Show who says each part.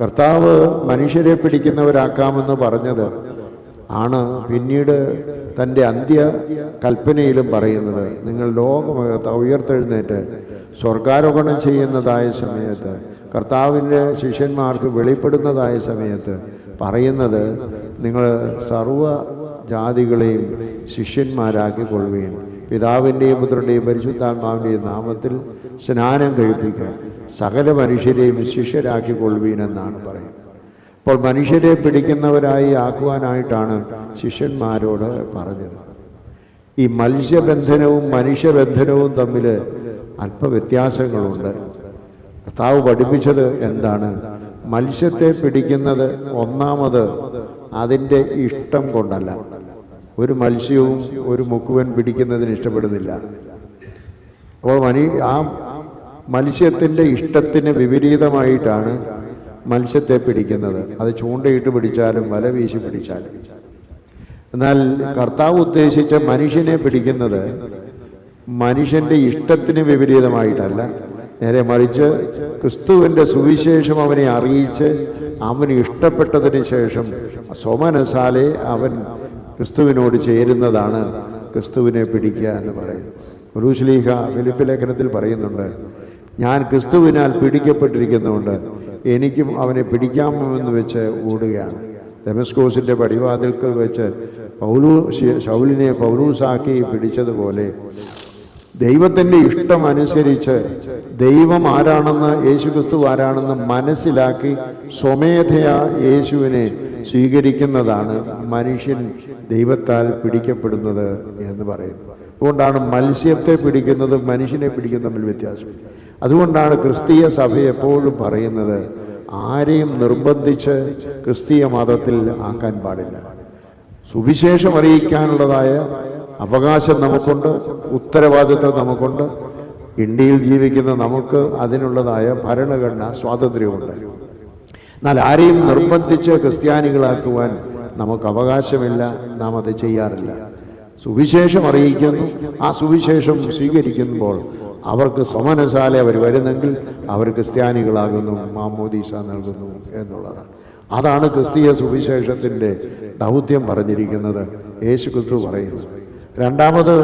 Speaker 1: കർത്താവ് മനുഷ്യരെ പിടിക്കുന്നവരാക്കാമെന്ന് പറഞ്ഞത് ആണ് പിന്നീട് തന്റെ അന്ത്യ കൽപ്പനയിലും പറയുന്നത്. നിങ്ങൾ ലോകമകത്ത് ഉയർത്തെഴുന്നേറ്റ് സ്വർഗാരോഹണം ചെയ്യുന്നതായ സമയത്ത് കർത്താവിന്റെ ശിഷ്യന്മാർക്ക് വെളിപ്പെടുന്നതായ സമയത്ത് പറയുന്നത് നിങ്ങൾ സർവ ജാതികളെയും ശിഷ്യന്മാരാക്കിക്കൊള്ളുകയും പിതാവിന്റെയും പുത്രന്റെയും പരിശുദ്ധാത്മാവിന്റെയും നാമത്തിൽ സ്നാനം കഴിപ്പിക്കുക. സകല മനുഷ്യരെയും ശിഷ്യരാക്കിക്കൊള്ളുവീനെന്നാണ് പറയുന്നത്. അപ്പോൾ മനുഷ്യരെ പിടിക്കുന്നവരായി ആക്കുവാനായിട്ടാണ് ശിഷ്യന്മാരോട് പറഞ്ഞത്. ഈ മത്സ്യബന്ധനവും മനുഷ്യബന്ധനവും തമ്മിൽ അല്പവ്യത്യാസങ്ങളുണ്ട്. കർത്താവ് പഠിപ്പിച്ചത് എന്താണ്? മത്സ്യത്തെ പിടിക്കുന്നത് ഒന്നാമത് അതിന്റെ ഇഷ്ടം കൊണ്ടല്ല. ഒരു മത്സ്യവും ഒരു മുക്കുവൻ പിടിക്കുന്നതിന് ഇഷ്ടപ്പെടുന്നില്ല. അപ്പോൾ മനി ആ മത്സ്യത്തിന്റെ ഇഷ്ടത്തിന് വിപരീതമായിട്ടാണ് മത്സ്യത്തെ പിടിക്കുന്നത്. അത് ചൂണ്ടയിട്ട് പിടിച്ചാലും വല വീശി പിടിച്ചാലും. എന്നാൽ കർത്താവ് ഉദ്ദേശിച്ച മനുഷ്യനെ പിടിക്കുന്നത് മനുഷ്യന്റെ ഇഷ്ടത്തിന് വിപരീതമായിട്ടല്ല. നേരെ മറിച്ച് ക്രിസ്തുവിന്റെ സുവിശേഷം അവനെ അറിയിച്ച് അവന് ഇഷ്ടപ്പെട്ടതിന് ശേഷം സ്വമനസാലെ അവൻ ക്രിസ്തുവിനോട് ചേരുന്നതാണ് ക്രിസ്തുവിനെ പിടിക്കുക എന്ന് പറയുന്നത്. ഉറൂശ്ലീഹ ഫിലിപ്പ് ലേഖനത്തിൽ പറയുന്നുണ്ട് ഞാൻ ക്രിസ്തുവിനാൽ പിടിക്കപ്പെട്ടിരിക്കുന്നുണ്ട് എനിക്കും അവനെ പിടിക്കാമെന്ന് വെച്ച് ഓടുകയാണ്. ഡെമസ്കോസിന്റെ പടിവാതിൽക്കൽ വെച്ച് പൗലൂ ശൗലിനെ പൗലൂസാക്കി പിടിച്ചതുപോലെ ദൈവത്തിന്റെ ഇഷ്ടം അനുസരിച്ച് ദൈവം ആരാണെന്ന് യേശു ക്രിസ്തു ആരാണെന്ന് മനസ്സിലാക്കി സ്വമേധയാ യേശുവിനെ സ്വീകരിക്കുന്നതാണ് മനുഷ്യൻ ദൈവത്താൽ പിടിക്കപ്പെടുന്നത് എന്ന് പറയുന്നത്. അതുകൊണ്ടാണ് മത്സ്യത്തെ പിടിക്കുന്നതും മനുഷ്യനെ പിടിക്കുന്നത് തമ്മിൽ വ്യത്യാസം. അതുകൊണ്ടാണ് ക്രിസ്തീയ സഭ എപ്പോഴും പറയുന്നത് ആരെയും നിർബന്ധിച്ച് ക്രിസ്തീയ മതത്തിൽ ആക്കാൻ പാടില്ല. സുവിശേഷം അറിയിക്കാനുള്ളതായ അവകാശം നമുക്കുണ്ട് ഉത്തരവാദിത്വം നമുക്കുണ്ട്. ഇന്ത്യയിൽ ജീവിക്കുന്ന നമുക്ക് അതിനുള്ളതായ ഭരണഘടന സ്വാതന്ത്ര്യമുണ്ട്. എന്നാൽ ആരെയും നിർബന്ധിച്ച് ക്രിസ്ത്യാനികളാക്കുവാൻ നമുക്ക് അവകാശമില്ല നാം അത് ചെയ്യാറില്ല. സുവിശേഷം അറിയിക്കുന്നു. ആ സുവിശേഷം സ്വീകരിക്കുമ്പോൾ അവർക്ക് സ്വമനശാല അവർ വരുന്നെങ്കിൽ അവർ ക്രിസ്ത്യാനികളാകുന്നു മാമോദീസ നൽകുന്നു എന്നുള്ളതാണ്. അതാണ് ക്രിസ്തീയ സുവിശേഷത്തിന്റെ ദൗത്യം പറഞ്ഞിരിക്കുന്നത്. യേശു ക്രിസ്തു പറയുന്നത് രണ്ടാമത്